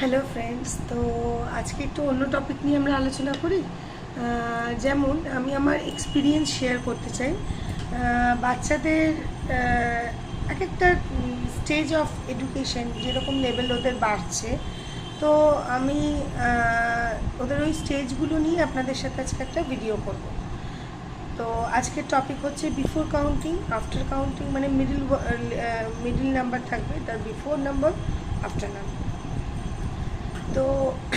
Hello friends তো আজকে একটু অন্য টপিক নিয়ে আমরা আলোচনা করি। যেমন আমি আমার এক্সপিরিয়েন্স শেয়ার করতে চাই। বাচ্চাদের এক একটা স্টেজ অফ এডুকেশন যেরকম লেভেল ওদের বাড়ছে। তো আমি ওদের ওই স্টেজগুলো নিয়ে আপনাদের সাথে আজকে একটা ভিডিও করব। তো আজকের টপিক হচ্ছে বিফোর কাউন্টিং আফটার কাউন্টিং মানে মিডিল মিডিল নাম্বার থাকবে। তার বিফোর নাম্বার আফটার নাম্বার তো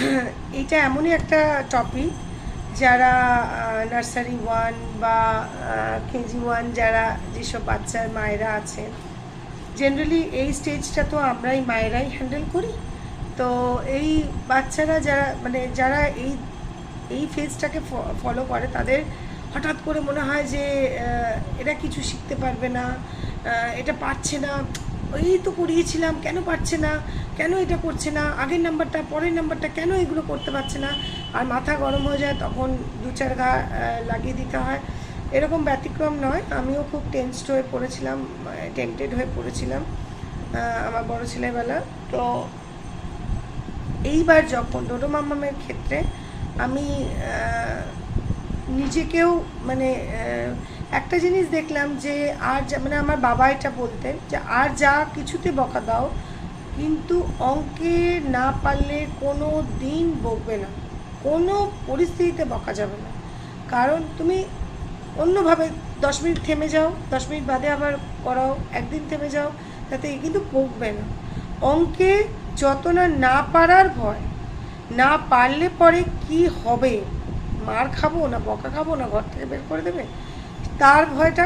এটা এমনই একটা টপিক যারা নার্সারি ওয়ান বা কেজি ওয়ান যারা যেসব বাচ্চার মায়েরা আছেন জেনারেলি এই স্টেজটা তো আমরাই মায়েরাই হ্যান্ডেল করি। তো এই বাচ্চারা যারা মানে যারা এই এই ফেজটাকে ফলো করে, তাদের হঠাৎ করে মনে হয় যে এরা কিছু শিখতে পারবে না এটা পারছে না। এই তো করিয়েছিলাম, কেন পারছে না? কেন এটা করছে না? আগের নাম্বারটা, পরের নাম্বারটা কেন এগুলো করতে পারছে না? আর মাথা গরম হয়ে যায় তখন দু চার ঘা লাগিয়ে দিতে হয়। এরকম ব্যতিক্রম নয়। আমিও খুব টেনসড হয়ে পড়েছিলাম টেম্পটেড হয়ে পড়েছিলাম আমার বড় ছেলেবেলা। তো এইবার যখন ডোডো মামামের ক্ষেত্রে আমি নিজেকেও মানে একটা জিনিস দেখলাম যে আর মানে আমার বাবা এটা বলতেন যে আর যা কিছুতে বকা দাও, কিন্তু অঙ্কে না পারলে কোনো দিন বকবে না। কোনো পরিস্থিতিতে বকা যাবে না। কারণ তুমি অন্যভাবে দশ মিনিট থেমে যাও, দশ মিনিট বাদে আবার করাও, একদিন থেমে যাও, তাতে কিন্তু বকবে না। অঙ্কে যত না না পারার ভয়, না পারলে পরে কি হবে? মার খাব না বকা খাব না ঘর থেকে বের করে দেবে? তার ভয়টা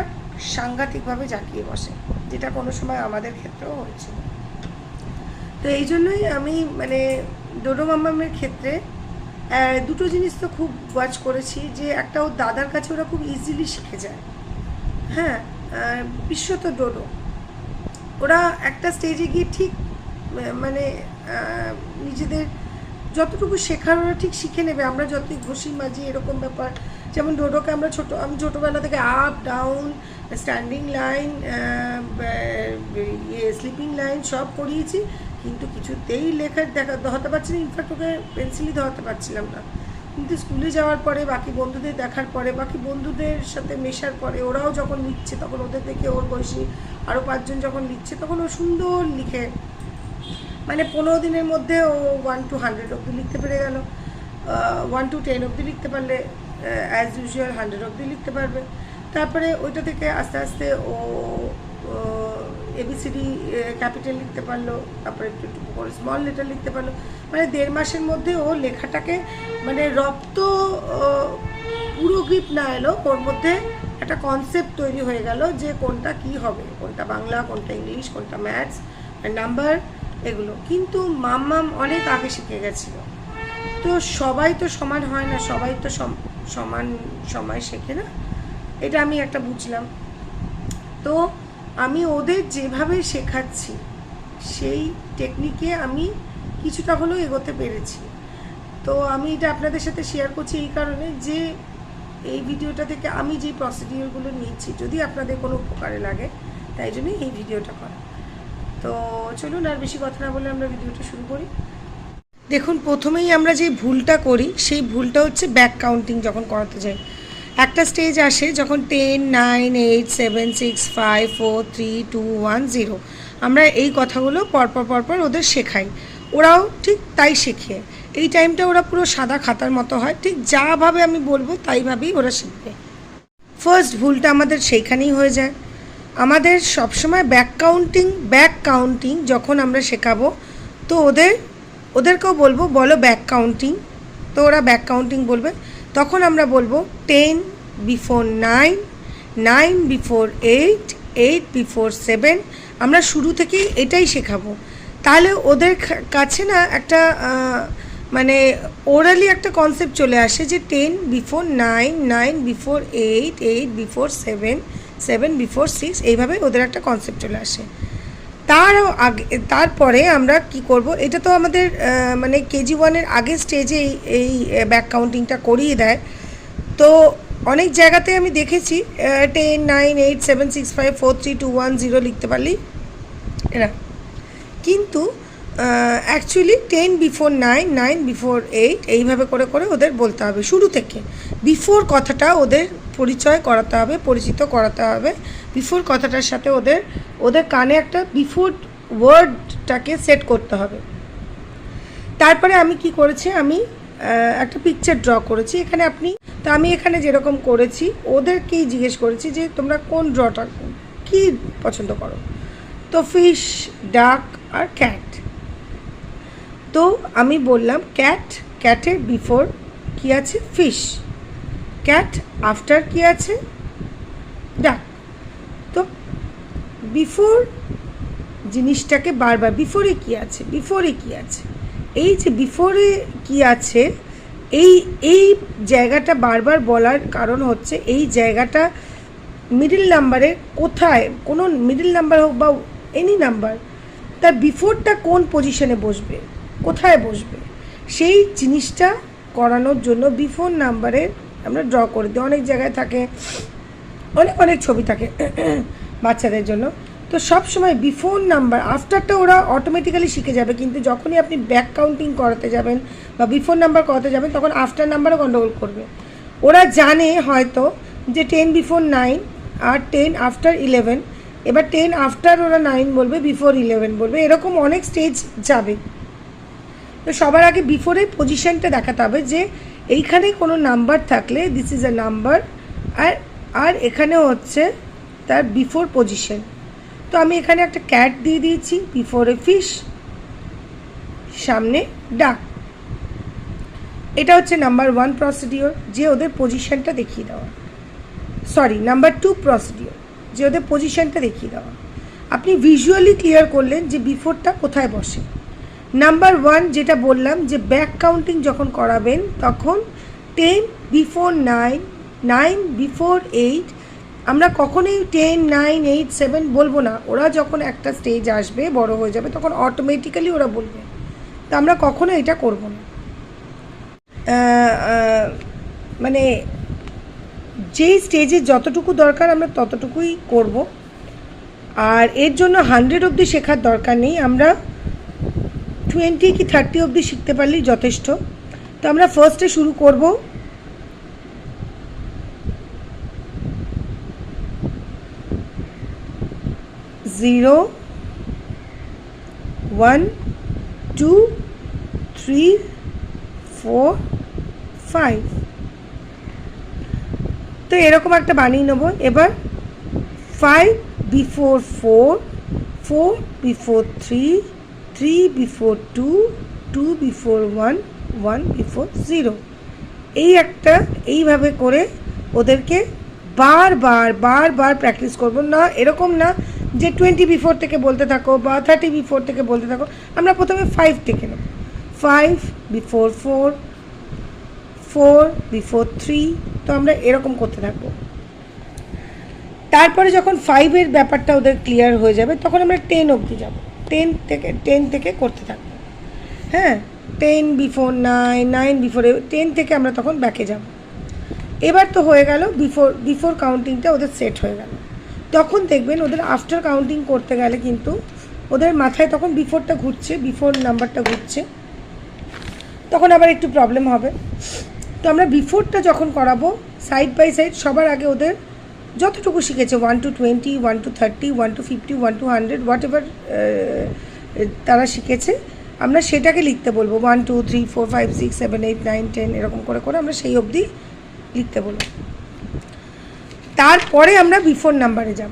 সাংঘাতিকভাবে জাঁকিয়ে বসে, যেটা কোনো সময় আমাদের ক্ষেত্রেও হয়েছিল। তো এই জন্যই আমি মানে ডোডো মামামের ক্ষেত্রে দুটো জিনিস তো খুব ওয়াচ করেছি, যে একটা ওর দাদার কাছে ওরা খুব ইজিলি শিখে যায়। হ্যাঁ বিশ্বত ডোডো। ওরা একটা স্টেজে গিয়ে ঠিক মানে নিজেদের যতটুকু শেখার ওরা ঠিক শিখে নেবে, আমরা যতই ঘষি মাঝি এরকম ব্যাপার। যেমন ডোডোকে আমরা ছোটো, আমি ছোটোবেলা থেকে আপ ডাউন স্ট্যান্ডিং লাইন ইয়ে স্লিপিং লাইন সব করিয়েছি, কিন্তু কিছুতেই লেখার দেখা, ধরাতে পারছি না। ইনফ্যাক্ট ওকে পেন্সিলই ধরাতে পারছিলাম না। কিন্তু স্কুলে যাওয়ার পরে, বাকি বন্ধুদের দেখার পরে, বাকি বন্ধুদের সাথে মেশার পরে, ওরাও যখন লিখছে তখন ওদের থেকে ওর বয়সী আরও পাঁচজন যখন লিখছে তখন ও সুন্দর লিখে মানে পনেরো দিনের মধ্যে ও ওয়ান টু হান্ড্রেড অবধি লিখতে পেরে গেল। ওয়ান টু টেন অবধি লিখতে পারলে অ্যাজ ইউজুয়াল হান্ড্রেড অবধি লিখতে পারবে। তারপরে ওইটা থেকে আস্তে আস্তে ও এবিসিডি ক্যাপিটাল লিখতে পারল। তারপরে একটু একটু করে স্মল লেটার লিখতে পারল। মানে দেড় মাসের মধ্যে ও লেখাটাকে মানে রপ্ত পুরো গ্রিপ না এলো। ওর মধ্যে একটা কনসেপ্ট তৈরি হয়ে গেল যে কোনটা কি হবে। কোনটা বাংলা, কোনটা ইংলিশ, কোনটা ম্যাথস নাম্বার এগুলো। কিন্তু মাম্মাম অনেক আগে শিখে গেছিল। তো সবাই তো সমান হয় না, সবাই তো সম- সমান সময় শেখে না। এটা আমি একটা বুঝলাম। তো আমি ওদের যেভাবে শেখাচ্ছি, সেই টেকনিকে আমি কিছুটা হলেও এগোতে পেরেছি। তো আমি এটা আপনাদের সাথে শেয়ার করছি এই কারণে যে, এই ভিডিওটা থেকে আমি যে প্রসিডিওরগুলো নিয়েছি, যদি আপনাদের কোনো উপকারে লাগে, তাই জন্যই এই ভিডিওটা করা। তো চলুন আর বেশি কথা না বলে আমরা ভিডিওটা শুরু করি। দেখুন, প্রথমেই আমরা যে ভুলটা করি, সেই ভুলটা হচ্ছে ব্যাক কাউন্টিং যখন করাতে যাই। একটা স্টেজ আসে যখন ten nine eight seven six five four three two one zero আমরা এই কথাগুলো পরপর পরপর ওদের শেখাই। ওরাও ঠিক তাই শেখে এই টাইমটা ওরা পুরো সাদা খাতার মতো হয়। ঠিক যাভাবে আমি বলব তাইভাবেই ওরা শিখবে। ফার্স্ট ভুলটা আমাদের সেইখানেই হয়ে যায়। আমাদের সবসময় ব্যাক কাউন্টিং ব্যাক কাউন্টিং যখন আমরা শেখাবো, তো ওদের, ওদেরকেও বলব, বলো ব্যাক কাউন্টিং তো ওরা ব্যাক কাউন্টিং বলবে। তখন আমরা বলব ten before nine nine before eight eight before seven আমরা শুরু থেকেই এটাই শেখাবো। তাহলে ওদের কাছে না একটা মানে ওরালি একটা কনসেপ্ট চলে আসে যে ten before nine nine before eight eight before seven seven before six এইভাবে ওদের একটা কনসেপ্ট চলে আসে। তার আগে, তারপরে আমরা কি করব, এটা তো আমাদের মানে কেজি ওয়ানের আগের স্টেজে এই ব্যাক কাউন্টিংটা করিয়ে দেয়। তো অনেক জায়গাতে আমি দেখেছি ten nine eight seven six five four three two one zero লিখতে পারলেই এরা। কিন্তু actually ten before nine nine before eight এইভাবে করে করে ওদের বলতে হবে শুরু থেকে। বিফোর কথাটা ওদের পরিচয় করাতে হবে, পরিচিত করাতে হবে। বিফোর কথাটার সাথে ওদের ওদের কানে একটা বিফোর ওয়ার্ডটাকে সেট করতে হবে। তারপরে আমি কি করেছি? আমি একটা পিকচার ড্র করেছি। এখানে আপনি, তো আমি এখানে যেরকম করেছি, ওদেরকেই জিজ্ঞেস করেছি যে, তোমরা কোন ড্রটা কি পছন্দ করো? তো ফিশ ডাক আর ক্যাট তো আমি বললাম ক্যাট ক্যাটের বিফোর কি আছে? ফিশ ক্যাট আফটার কি আছে? ডাক তো বিফোর জিনিসটাকে বারবার বিফোরে কি আছে? বিফোরে কি আছে? এই যে বিফোরে কি আছে, এই এই জায়গাটা বারবার বলার কারণ হচ্ছে এই জায়গাটা মিডিল নাম্বারে কোথায়, কোনো মিডিল নাম্বার হোক বা এনি নাম্বার তার বিফোরটা কোন পজিশনে বসবে? কোথায় বসবে? সেই জিনিসটা করানোর জন্য বিফোর নাম্বারে আমরা ড্র করে দিই। অনেক জায়গায় থাকে, অনেক অনেক ছবি থাকে বাচ্চাদের জন্য। তো সব সময় বিফোর নাম্বার আফটারটা ওরা অটোমেটিক্যালি শিখে যাবে। কিন্তু যখনই আপনি ব্যাক কাউন্টিং করাতে যাবেন বা বিফোর নাম্বার করাতে যাবেন, তখন আফটার নাম্বারও গন্ডগোল করবে। ওরা জানে হয়তো যে টেন বিফোর নাইন আর টেন আফটার ইলেভেন এবার টেন আফটার ওরা নাইন বলবে বিফোর ইলেভেন বলবে। এরকম অনেক স্টেজ যাবে। তো সবার আগে বিফোরে পজিশনটা দেখাতে হবে যে এইখানে কোনো নাম্বার থাকলে দিস ইজ আ নাম্বার আর আর এখানে হচ্ছে তার বিফোর পজিশন তো আমি এখানে একটা ক্যাট দিয়ে দিয়েছি বিফোরে ফিশ সামনে ডাক এটা হচ্ছে নাম্বার ওয়ান প্রসিডিওর যে ওদের পজিশনটা দেখিয়ে দেওয়া। সরি নাম্বার টু প্রসিডিওর যে ওদের পজিশনটা দেখিয়ে দেওয়া। আপনি ভিজুয়ালি ক্লিয়ার করলেন যে বিফোরটা কোথায় বসে। নাম্বার ওয়ান যেটা বললাম যে ব্যাক কাউন্টিং যখন করাবেন, তখন ten before nine nine before eight আমরা কখনোই টেন নাইন এইট সেভেন বলব না। ওরা যখন একটা স্টেজ আসবে, বড় হয়ে যাবে, তখন অটোমেটিক্যালি ওরা বলবে। তো আমরা কখনো এটা করব না। মানে যেই স্টেজে যতটুকু দরকার আমরা ততটুকুই করব। আর এর জন্য হান্ড্রেড অবধি শেখার দরকার নেই। আমরা টোয়েন্টি কি থার্টি অবধি শিখতে পারলেই যথেষ্ট। তো আমরা ফার্স্টে শুরু করব। Zero one two three four five তো এরকম একটা বানিয়ে নেব। এবার five before four four before three three before two two before one one before zero এই একটা এইভাবে করে ওদেরকে বারবার বারবার প্র্যাকটিস করব। না, এরকম না যে টোয়েন্টি বিফোর থেকে বলতে থাকো বা থার্টি বিফোর থেকে বলতে থাকো। আমরা প্রথমে ফাইভ থেকে নেব। Five before four four before three তো আমরা এরকম করতে থাকব। তারপরে যখন ফাইভের ব্যাপারটা ওদের ক্লিয়ার হয়ে যাবে, তখন আমরা টেন অবধি যাব। টেন থেকে টেন থেকে করতে থাকব। হ্যাঁ ten before nine nine before ten থেকে আমরা তখন ব্যাকে যাব। এবার তো হয়ে গেল বিফোর বিফোর কাউন্টিংটা ওদের সেট হয়ে গেল। তখন দেখবেন ওদের আফটার কাউন্টিং করতে গেলে কিন্তু ওদের মাথায় তখন বিফোরটা ঘুরছে বিফোর নাম্বারটা ঘুরছে। তখন আবার একটু প্রবলেম হবে। তো আমরা বিফোরটা যখন করাবো সাইড বাই সাইড সবার আগে ওদের যতটুকু শিখেছে one two twenty one two thirty one two fifty one two hundred whatever তারা শিখেছে, আমরা সেটাকে লিখতে বলব। One two three four five six seven eight nine ten এরকম করে করে আমরা সেই অবধি লিখতে বলব। তারপরে আমরা বিফোর নাম্বারে যাব।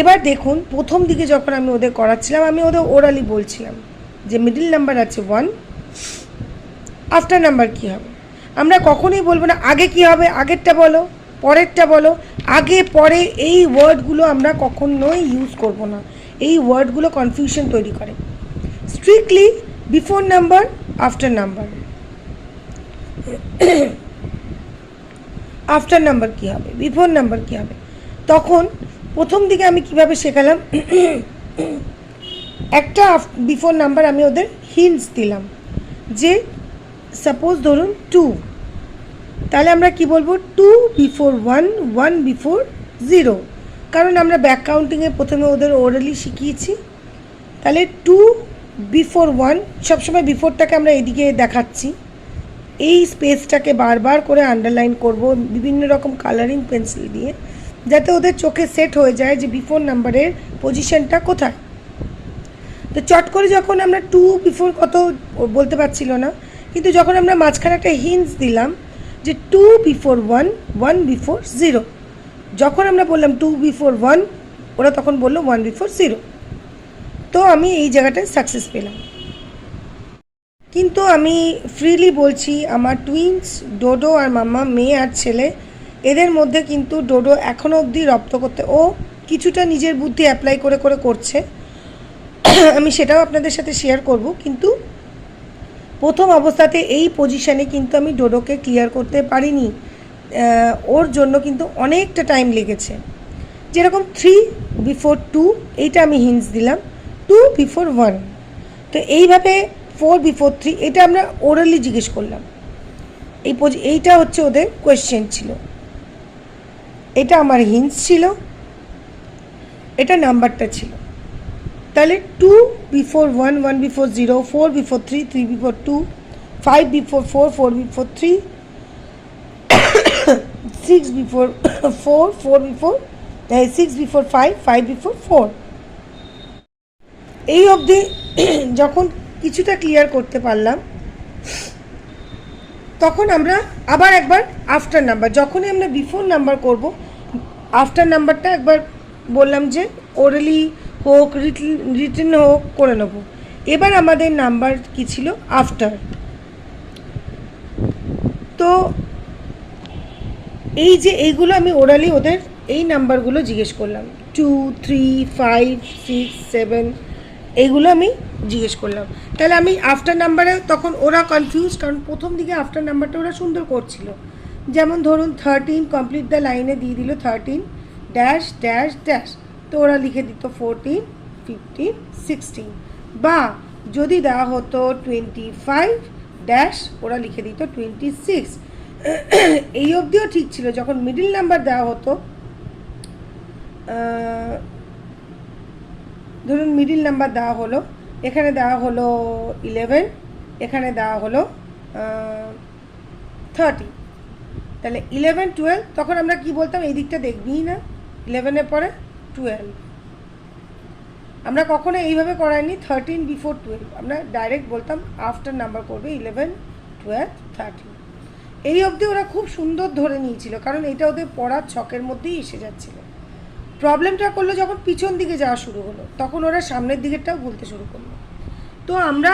এবার দেখুন, প্রথম দিকে যখন আমি ওদের করাচ্ছিলাম, আমি ওদের ওরালি বলছিলাম যে মিডিল নাম্বার আছে ওয়ান আফটার নাম্বার কী হবে? আমরা কখনোই বলব না, আগে কি হবে, আগেরটা বলো, পরেরটা বলো, আগে, পরে এই ওয়ার্ডগুলো আমরা কখনোই ইউজ করব না। এই ওয়ার্ডগুলো কনফিউশন তৈরি করে। Strictly before number after number after number কী হবে বিফোর নাম্বার কী হবে? তখন প্রথম দিকে আমি কীভাবে শেখালাম? একটা বিফোর নাম্বার আমি ওদের হিন্টস দিলাম। যে সাপোজ ধরুন টু তাহলে আমরা কি বলব? Two before one one before zero কারণ আমরা ব্যাক কাউন্টিংয়ে প্রথমে ওদের ওরালি শিখিয়েছি। তাহলে টু বিফোর ওয়ান সবসময় বিফোরটাকে আমরা এদিকে দেখাচ্ছি। এই স্পেসটাকে বারবার করে আন্ডারলাইন করব, বিভিন্ন রকম কালারিং পেন্সিল দিয়ে, যাতে ওদের চোখে সেট হয়ে যায় যে বিফোর নাম্বারের পজিশনটা কোথায়। তো চট করে যখন আমরা টু বিফোর কত বলতে পারছিল না, কিন্তু যখন আমরা মাঝখানে একটা হিন্স দিলাম যে two before one one before zero যখন আমরা বললাম টু বিফোর ওয়ান ওরা তখন বলল ওয়ান বিফোর জিরো তো আমি এই জায়গাটায় সাকসেস পেলাম। কিন্তু আমি ফ্রিলি বলছি, আমার টুইন্স ডোডো আর মাম্মা, মেয়ে আর ছেলে, এদের মধ্যে কিন্তু ডোডো এখনও অবধি রপ্ত করতে, ও কিছুটা নিজের বুদ্ধি অ্যাপ্লাই করে করে করছে। আমি সেটাও আপনাদের সাথে শেয়ার করব, কিন্তু প্রথম অবস্থাতে এই পজিশানে কিন্তু আমি ডোডোকে ক্লিয়ার করতে পারিনি। ওর জন্য কিন্তু অনেকটা টাইম লেগেছে। যেরকম থ্রি বিফোর টু এইটা আমি হিন্স দিলাম। টু বিফোর ওয়ান তো এইভাবে ফোর বিফোর থ্রি এটা আমরা ওরালি জিজ্ঞেস করলাম। এই এইটা হচ্ছে ওদের কোয়েশ্চেন ছিল। এটা আমার হিন্স ছিল। এটা নাম্বারটা ছিল। তাহলে two before one one before zero four before three three before two five before four four before three six before four four before six before five five before four এই অবধি যখন কিছুটা ক্লিয়ার করতে পারলাম, তখন আমরা আবার একবার আফটার নাম্বার যখনই আমরা বিফোর নাম্বার করব আফটার নাম্বারটা একবার বললাম যে ওরালি হোক রিটেন হোক, করে নেব। এবার আমাদের নাম্বার কি ছিল? আফটার। তো এই যে এইগুলো আমি ওরালি ওদের এই নাম্বারগুলো জিজ্ঞেস করলাম। Two three five six seven এইগুলো আমি জিজ্ঞেস করলাম। তাহলে আমি আফটার নাম্বারে তখন ওরা কনফিউজ কারণ প্রথম দিকে আফটার নাম্বারটা ওরা সুন্দর করছিল। যেমন ধরুন থার্টিন কমপ্লিট দ্য লাইনে দিয়ে দিল থার্টিন ড্যাশ ড্যাশ ড্যাশ তো ওরা লিখে দিত ফোরটিন ফিফটিন সিক্সটিন বা যদি দেওয়া হতো টোয়েন্টি ফাইভ ড্যাশ ওরা লিখে দিত টোয়েন্টি সিক্স এই অবধিও ঠিক ছিল, যখন মিডিল নাম্বার দেওয়া হতো ধরুন মিডিল নাম্বার দেওয়া হলো, এখানে দেওয়া হলো ইলেভেন এখানে দেওয়া হলো থার্টি তাহলে ইলেভেন টুয়েলভ তখন আমরা কি বলতাম? এই দিকটা দেখবিই না? ইলেভেনের পরে টুয়েলভ আমরা কখনো এইভাবে করাইনি থার্টিন বিফোর টুয়েলভ আমরা ডাইরেক্ট বলতাম আফটার নাম্বার করবে ইলেভেন টুয়েলভ থার্টিন এই অবধি ওরা খুব সুন্দর ধরে নিয়েছিল, কারণ এটা ওদের পড়ার ছকের মধ্যেই এসে যাচ্ছিল। প্রবলেমটা করল যখন পিছন দিকে যাওয়া শুরু হলো, তখন ওরা সামনের দিকেরটাও বলতে শুরু করল। তো আমরা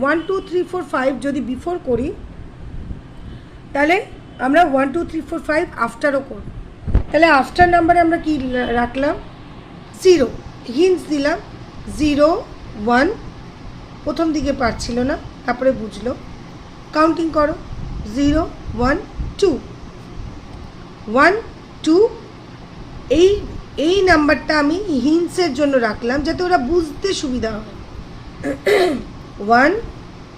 one two three four five যদি বিফোর করি, তাহলে আমরা one two three four five আফটারও করব। তাহলে আফটার নাম্বারে আমরা কি রাখলাম? জিরো। হিন্স দিলাম, জিরো ওয়ান প্রথম দিকে পারছিল না, তারপরে বুঝলো। কাউন্টিং করো, zero one two one two এই এই নাম্বারটা আমি হিন্সের জন্য রাখলাম, যাতে ওরা বুঝতে সুবিধা হয়। One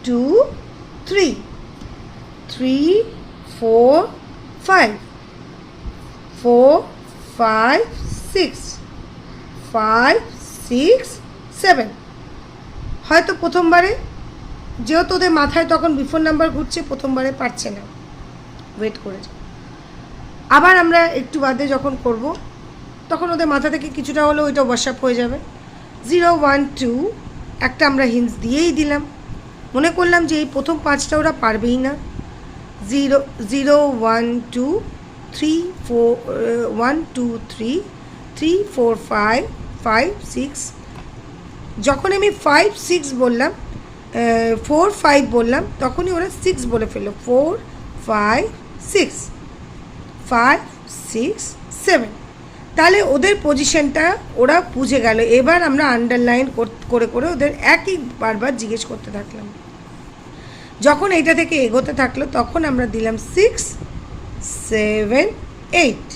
two three three four five four five six five six seven হয়তো প্রথমবারে, যেহেতু ওদের মাথায় তখন বিফোর নাম্বার ঘুরছে, প্রথমবারে পারছে না। ওয়েট করে আবার আমরা একটু বাদে যখন করব, তখন ওদের মাথা থেকে কিছুটা হলেও ওইটা ওয়াশআপ হয়ে যাবে। জিরো ওয়ান টু একটা আমরা হিন্স দিয়েই দিলাম। মনে করলাম যে এই প্রথম পাঁচটা ওরা পারবেই না। Zero zero one two three four one two three three four five five six যখন আমি ফাইভ সিক্স বললাম ফোর ফাইভ বললাম, তখনই ওরা সিক্স বলে ফেলল। Four five six five six seven তাহলে ওদের পজিশনটা ওরা বুঝে গেল। এবার আমরা আন্ডারলাইন করে করে ওদের একই বারবার জিজ্ঞেস করতে থাকলাম। যখন এইটা থেকে এগোতে থাকল, তখন আমরা দিলাম সিক্স সেভেন এইট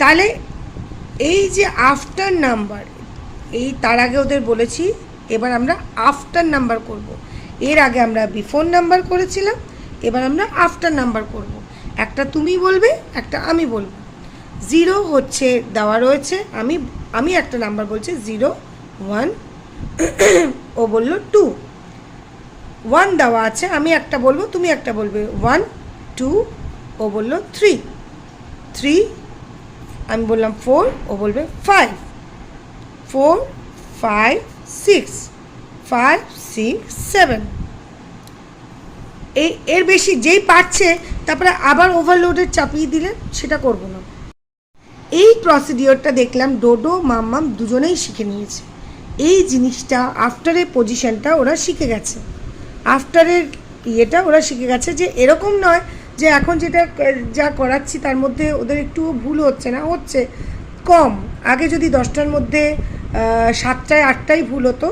তাহলে এই যে আফটার নাম্বার এই তার আগে ওদের বলেছি, এবার আমরা আফটার নাম্বার করব। এর আগে আমরা বিফোর নাম্বার করেছিলাম, এবার আমরা আফটার নাম্বার করব। একটা তুমি বলবে, একটা আমি বলব জিরো হচ্ছে, দেওয়া রয়েছে, আমি আমি একটা নাম্বার বলছি জিরো ওয়ান ও বলল টু ওয়ান দেওয়া আছে, আমি একটা বলব, তুমি একটা বলবে ওয়ান টু ও বলল থ্রি থ্রি আমি বললাম ফোর ও বলবে five four five six five six seven এই, এর বেশি যেই পারছে, তারপরে আবার ওভারলোডের চাপিয়ে দিলে সেটা করব না। এই প্রসিডিওরটা দেখলাম ডোডো, মাম্মাম দুজনেই শিখে নিয়েছে। এই জিনিসটা আফটারের পজিশনটা ওরা শিখে গেছে। আফটারের ইয়েটা ওরা শিখে গেছে যে এরকম নয় যে এখন যেটা যা করাচ্ছি তার মধ্যে ওদের একটু ভুল হচ্ছে না, হচ্ছে কম। আগে যদি দশটার মধ্যে সাতটায় আটটাই ভুল হতো,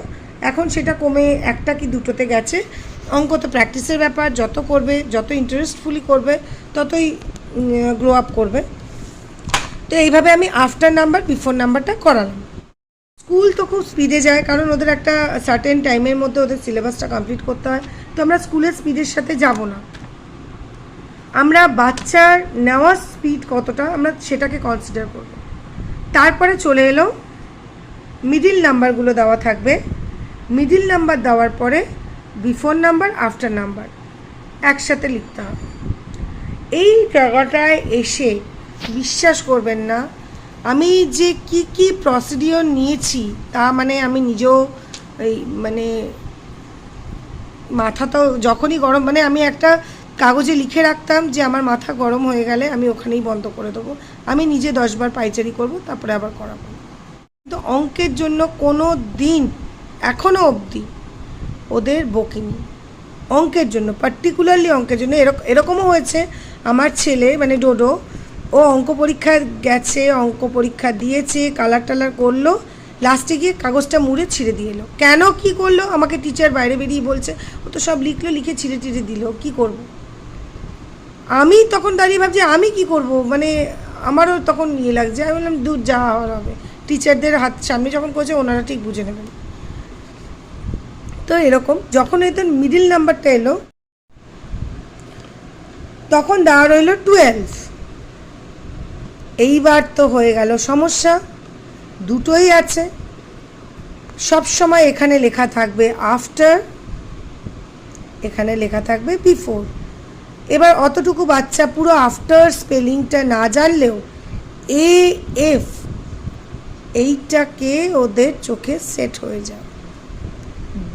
এখন সেটা কমে একটা কি দুটোতে গেছে। অঙ্ক তো প্র্যাকটিসের ব্যাপার, যত করবে, যত ইন্টারেস্টফুলি করবে, ততই গ্রো আপ করবে। তো এইভাবে আমি আফটার নাম্বার বিফোর নাম্বারটা করালাম। স্কুল তো খুব স্পিডে যায়, কারণ ওদের একটা সার্টেন টাইমের মধ্যে ওদের সিলেবাসটা কমপ্লিট করতে হয়। তো আমরা স্কুলের স্পিডের সাথে যাব না। আমরা বাচ্চার নেওয়ার স্পিড কতটা, আমরা সেটাকে কনসিডার করব। তারপরে চলে এলো মিডিল নাম্বারগুলো দেওয়া থাকবে। মিডিল নাম্বার দেওয়ার পরে বিফোর নাম্বার আফটার নাম্বার একসাথে লিখতে হবে। এই জায়গাটায় এসে বিশ্বাস করবেন না, আমি যে কি কি প্রসিডিওর নিয়েছি, তা মানে আমি নিজেও এই মানে মাথা তো যখনই গরম মানে আমি একটা কাগজে লিখে রাখতাম যে আমার মাথা গরম হয়ে গেলে আমি ওখানেই বন্ধ করে দেবো। আমি নিজে দশবার পাইচারি করব, তারপরে আবার করাবো। কিন্তু অঙ্কের জন্য কোনো দিন এখনও অবধি ওদের বকিনি। অঙ্কের জন্য পার্টিকুলারলি অঙ্কের জন্য। এরকম এরকমও হয়েছে, আমার ছেলে মানে ডোডো, ও অঙ্ক পরীক্ষা গেছে, অঙ্ক পরীক্ষা দিয়েছে কালার টালার করল লাস্টে গিয়ে কাগজটা মুড়ে ছিঁড়ে দিয়ে এলো। কেন কি করল? আমাকে টিচার বাইরে বেরিয়ে বলছে, ও তো সব লিখলো, লিখে ছিঁড়ে টিড়ে দিল, কি করব। আমি তখন দাঁড়িয়ে ভাবছি, আমি কি করব? মানে আমারও তখন ইয়ে লাগছে। আমি বললাম, দূর যা হওয়ার হবে। টিচারদের হাত সামনে যখন করছে, ওনারা ঠিক বুঝে নেবেন। তো এরকম, যখন এদের মিডিল নাম্বারটা এলো, তখন দেওয়া রইল টুয়েলভ এইবার তো হয়ে গেল সমস্যা। দুটোই আছে। সব সময় এখানে লেখা থাকবে আফটার এখানে লেখা থাকবে বিফোর এবার অতটুকু বাচ্চা পুরো আফটার স্পেলিংটা না জানলেও এ এফ এইটাকে ওদের চোখে সেট হয়ে যায়।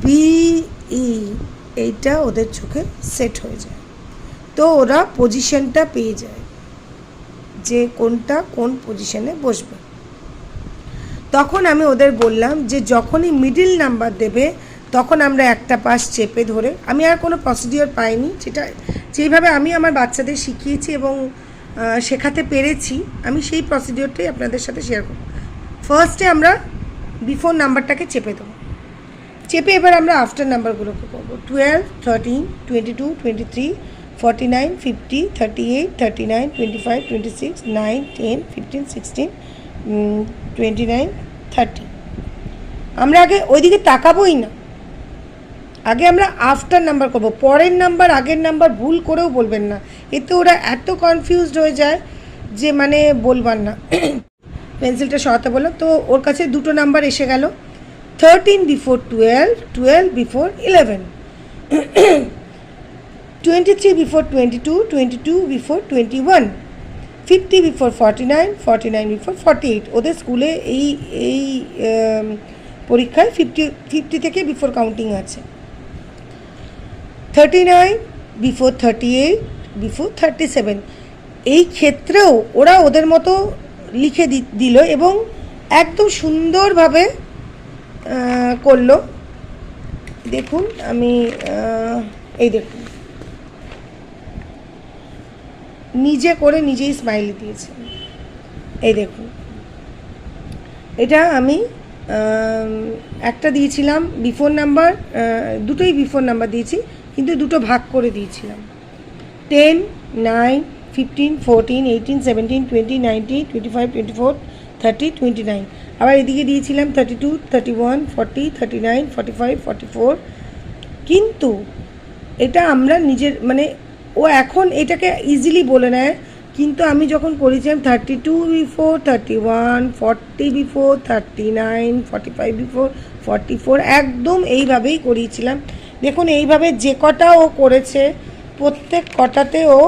বিই এইটা ওদের চোখে সেট হয়ে যায়। তো ওরা পজিশনটা পেয়ে যায় যে কোনটা কোন পজিশনে বসবে। তখন আমি ওদের বললাম যে যখনই মিডিল নাম্বার দেবে, তখন আমরা একটা পাশ চেপে ধরে, আমি আর কোনো প্রসিডিওর পাইনি যেটা যেইভাবে আমি আমার বাচ্চাদের শিখিয়েছি এবং শেখাতে পেরেছি, আমি সেই প্রসিডিওরটাই আপনাদের সাথে শেয়ার করব। ফার্স্টে আমরা বিফোর নাম্বারটাকে চেপে দেবো। চেপে এবার আমরা আফটার নাম্বারগুলোকে করব। Twelve thirteen twenty two twenty three forty nine fifty thirty eight thirty nine twenty five twenty six nine ten fifteen sixteen twenty nine thirty আমরা আগে ওইদিকে তাকাবোই না। আগে আমরা আফটার নাম্বার করব, পরের নাম্বার আগের নাম্বার ভুল করেও বলবেন না। এতে ওরা এত কনফিউজড হয়ে যায় যে মানে বলবার না। পেন্সিলটা সরাতে বলল, তো ওর কাছে দুটো নাম্বার এসে গেল। Thirteen before twelve twelve before eleven twenty three before twenty two twenty two before twenty one fifty before forty nine forty nine before forty eight ওদের স্কুলে এই এই পরীক্ষায় ফিফটি ফিফটি থেকে বিফোর কাউন্টিং আছে। Thirty nine before thirty eight before thirty seven এই ক্ষেত্রেও ওরা ওদের মতো লিখে দিল এবং একদম সুন্দরভাবে করল। দেখুন, আমি এই দেখুন। নিজে করে নিজেই স্মাইলি দিয়েছে। এই দেখুন। এটা আমি একটা দিয়েছিলাম বিফোর নাম্বার দুটোই বিফোর নাম্বার দিয়েছি। কিন্তু দুটো ভাগ করে দিয়েছিলাম। Ten nine fifteen fourteen eighteen seventeen twenty nineteen twenty five twenty four thirty twenty nine আবার এদিকে দিয়েছিলাম thirty two thirty one forty thirty nine forty five forty four কিন্তু এটা আমরা নিজের মানে ও এখন এটাকে ইজিলি বলে নেয়, কিন্তু আমি যখন করেছিলাম thirty two before thirty one forty before thirty nine forty five before forty four একদম এইভাবেই করিয়েছিলাম। দেখুন, এইভাবে যে কটা ও করেছে, প্রত্যেক কটাতে ও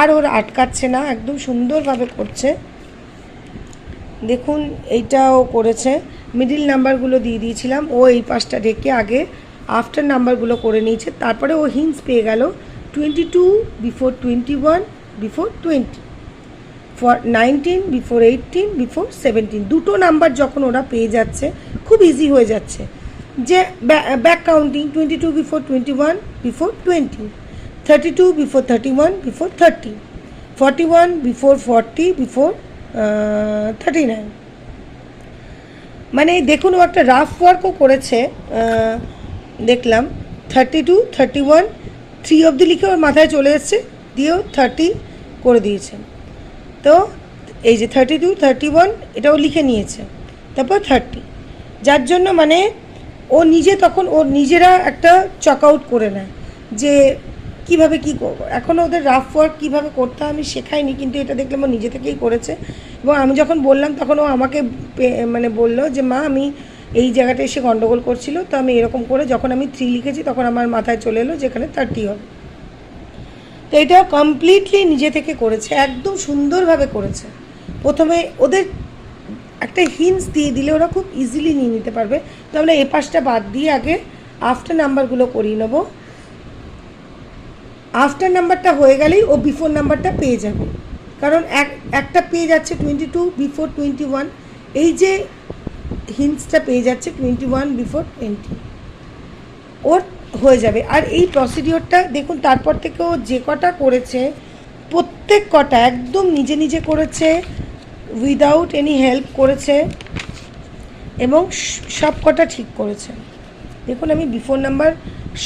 আর ওর আটকাচ্ছে না, একদম সুন্দরভাবে করছে। দেখুন এইটাও করেছে। মিডিল নাম্বারগুলো দিয়ে দিয়েছিলাম, ও এই পাশটা ঢেকে আগে আফটার নাম্বারগুলো করে নিয়েছে। তারপরে ও হিন্স পেয়ে গেল twenty two before twenty one before twenty four nineteen before eighteen before seventeen দুটো নাম্বার যখন ওরা পেয়ে যাচ্ছে, খুব ইজি হয়ে যাচ্ছে। যে back counting twenty two before twenty one before twenty thirty two before thirty one before thirty forty one before forty before thirty nine মানে দেখুন, ও একটা রাফ ওয়ার্কও করেছে দেখলাম। Thirty two thirty one three অবধি লিখে ওর মাথায় চলে এসছে, দিয়েও থার্টি করে দিয়েছে। তো এই যে থার্টি টু থার্টি ওয়ান এটাও লিখে নিয়েছে। তারপর থার্টি যার জন্য মানে ও নিজে তখন ও নিজেরা একটা চক আউট করে নেয় যে কীভাবে কি করব। এখনও ওদের রাফ ওয়ার্ক কীভাবে করতে আমি শেখাইনি, কিন্তু এটা দেখলাম ও নিজে থেকেই করেছে এবং আমি যখন বললাম তখন ও আমাকে মানে বলল যে, মা, আমি এই জায়গাটা এসে গন্ডগোল করছিল, তো আমি এরকম করে যখন আমি থ্রি লিখেছি তখন আমার মাথায় চলে এলো যেখানে থার্টি হবে। তো এটা কমপ্লিটলি নিজে থেকে করেছে, একদম সুন্দরভাবে করেছে। প্রথমে ওদের একটা হিন্স দিয়ে দিলে ওরা খুব ইজিলি নিয়ে নিতে পারবে। তো আমরা এ পাশটা বাদ দিয়ে আগে আফটার নাম্বারগুলো করিয়ে নেব। আফটার নাম্বারটা হয়ে গেলেই ও বিফোর নাম্বারটা পেয়ে যাবে। কারণ এক, একটা পেয়ে যাচ্ছে twenty two before twenty one এই যে হিন্সটা পেয়ে যাচ্ছে টোয়েন্টি ওয়ান বিফোর টোয়েন্টি ওর হয়ে যাবে। আর এই প্রসিডিওরটা দেখুন, তারপর থেকে ও যে কটা করেছে, প্রত্যেক কটা একদম নিজে নিজে করেছে। উইদাউট এনি হেল্প করেছে এবং সব কটা ঠিক করেছে। দেখুন, আমি বিফোর নাম্বার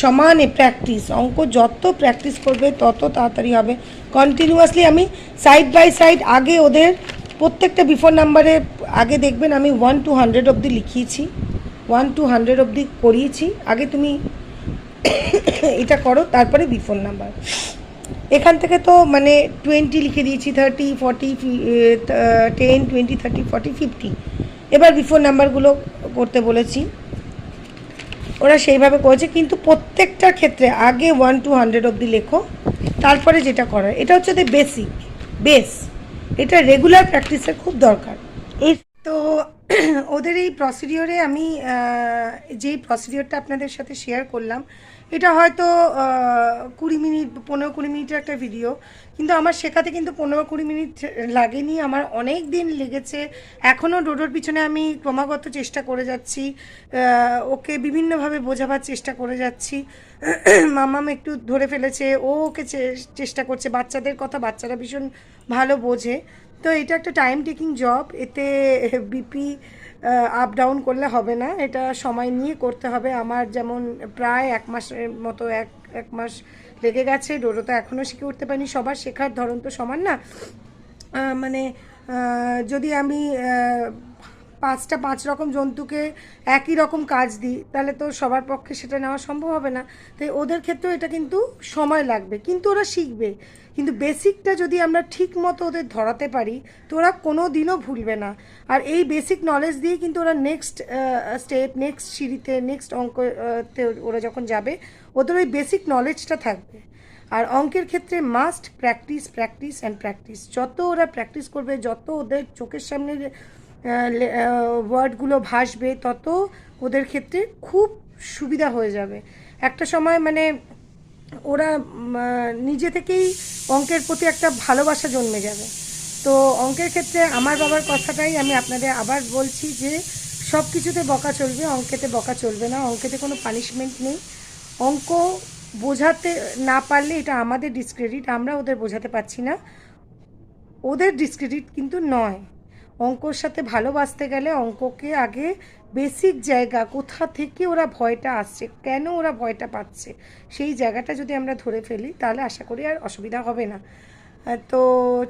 সমানে প্র্যাকটিস অঙ্ক যত প্র্যাকটিস করবে তত তাড়াতাড়ি হবে। কন্টিনিউয়াসলি আমি সাইড বাই সাইড আগে ওদের প্রত্যেকটা বিফোর নাম্বারে আগে দেখবেন আমি ওয়ান টু হান্ড্রেড অবধি লিখিয়েছি ওয়ান টু হান্ড্রেড অবধি করিয়েছি। আগে তুমি এটা করো, তারপরে বিফোর নাম্বার এখান থেকে তো মানে টোয়েন্টি লিখে দিয়েছি thirty forty ten twenty thirty forty fifty এবার বিফোর নাম্বারগুলো করতে বলেছি। ওরা সেইভাবে করেছে, কিন্তু প্রত্যেকটার ক্ষেত্রে আগে ওয়ান টু হান্ড্রেড অবধি লেখো, তারপরে যেটা করার। এটা হচ্ছে যে বেসিক বেস এটা রেগুলার প্র্যাকটিসের খুব দরকার। এই তো ওদের এই প্রসিডিওরে আমি যেই প্রসিডিওরটা আপনাদের সাথে শেয়ার করলাম এটা হয়তো কুড়ি মিনিট, পনেরো কুড়ি মিনিটের একটা ভিডিও কিন্তু আমার শেখাতে কিন্তু পনেরো কুড়ি মিনিট লাগেনি, আমার অনেক দিন লেগেছে। এখনও ডোডোর পিছনে আমি ক্রমাগত চেষ্টা করে যাচ্ছি ওকে বিভিন্নভাবে বোঝাবার চেষ্টা করে যাচ্ছি। মামাম একটু ধরে ফেলেছে, ও ওকে চেষ্টা করছে, বাচ্চাদের কথা বাচ্চারা ভীষণ ভালো বোঝে। তো এটা একটা টাইম টেকিং জব এতে বিপি আপ ডাউন করলে হবে না। এটা সময় নিয়ে করতে হবে। আমার যেমন প্রায় এক মাসের মতো এক এক মাস লেগে গেছে। ডোডো তো এখনও শিখে উঠতে পারিনি। সবার শেখার ধরন তো সমান না। মানে যদি আমি পাঁচটা পাঁচ রকম জন্তুকে একই রকম কাজ দিই, তাহলে তো সবার পক্ষে সেটা নেওয়া সম্ভব হবে না। তাই ওদের ক্ষেত্রেও এটা কিন্তু সময় লাগবে। কিন্তু ওরা শিখবে। কিন্তু বেসিকটা যদি আমরা ঠিক মতো ওদের ধরাতে পারি, তো ওরা কোনো দিনও ভুলবে না। আর এই বেসিক নলেজ দিয়ে কিন্তু ওরা নেক্সট স্টেপ নেক্সট সিঁড়িতে নেক্সট অঙ্ক তে ওরা যখন যাবে, ওদের ওই বেসিক নলেজটা থাকবে। আর অঙ্কের ক্ষেত্রে must practice practice and practice যত ওরা প্র্যাকটিস করবে, যত ওদের চোখের সামনে ওয়ার্ডগুলো ভাসবে, তত ওদের ক্ষেত্রে খুব সুবিধা হয়ে যাবে। একটা সময় মানে ওরা নিজে থেকেই অঙ্কের প্রতি একটা ভালোবাসা জন্মে যাবে। তো অঙ্কের ক্ষেত্রে আমার বাবার কথাটাই আমি আপনাদের আবার বলছি যে, সব কিছুতে বকা চলবে, অঙ্কেতে বকা চলবে না, অঙ্কেতে কোনো পানিশমেন্ট নেই। অঙ্ক বোঝাতে না পারলে এটা আমাদের ডিসক্রেডিট আমরা ওদের বোঝাতে পারছি না। ওদের ডিসক্রেডিট কিন্তু নয়। অঙ্কর সাথে ভালোবাসতে গেলে অঙ্ককে আগে বেসিক জায়গা, কোথা থেকে ওরা ভয়টা আসছে, কেন ওরা ভয়টা পাচ্ছে, সেই জায়গাটা যদি আমরা ধরে ফেলি, তাহলে আশা করি আর অসুবিধা হবে না। তো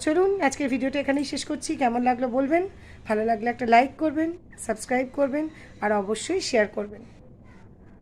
চলুন, আজকের ভিডিওটা এখানেই শেষ করছি। কেমন লাগল বলবেন? ভালো লাগলে একটা লাইক করবেন সাবস্ক্রাইব করবেন, আর অবশ্যই শেয়ার করবেন।